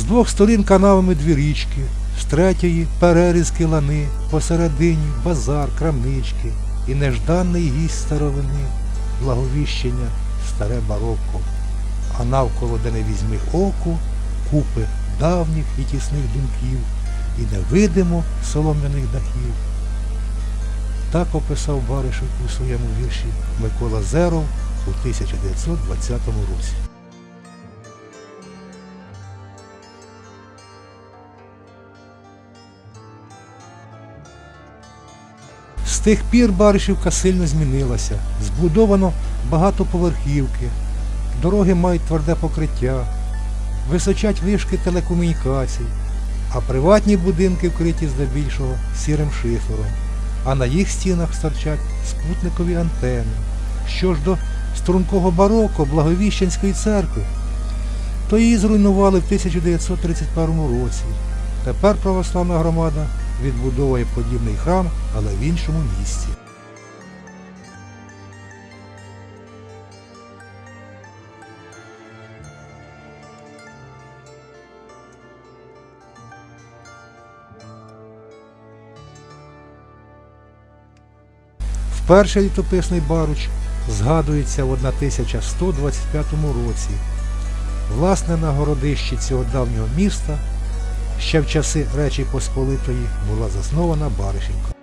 З двох сторін канавами дві річки, з третьої перерізки лани, посередині базар, крамнички і нежданий гість старовини, благовіщення, старе барокко. А навколо, де не візьми оку, купи давніх і тісних думків і невидимо солом'яних дахів. Так описав Баришев у своєму вірші Микола Зеров у 1920 році. Тих пір Баришівка сильно змінилася. Збудовано багатоповерхівки, дороги мають тверде покриття, височать вишки телекомунікацій, а приватні будинки вкриті здебільшого сірим шифером, а на їх стінах стирчать спутникові антени. Що ж до стрункого бароко Благовіщенської церкви, то її зруйнували в 1931 році. Тепер православна громада відбудовує подібний храм, але в іншому місці. Вперше літописний баруч згадується в 1125 році. Власне, на городищі цього давнього міста ще в часи Речі Посполитої була заснована Баришівка.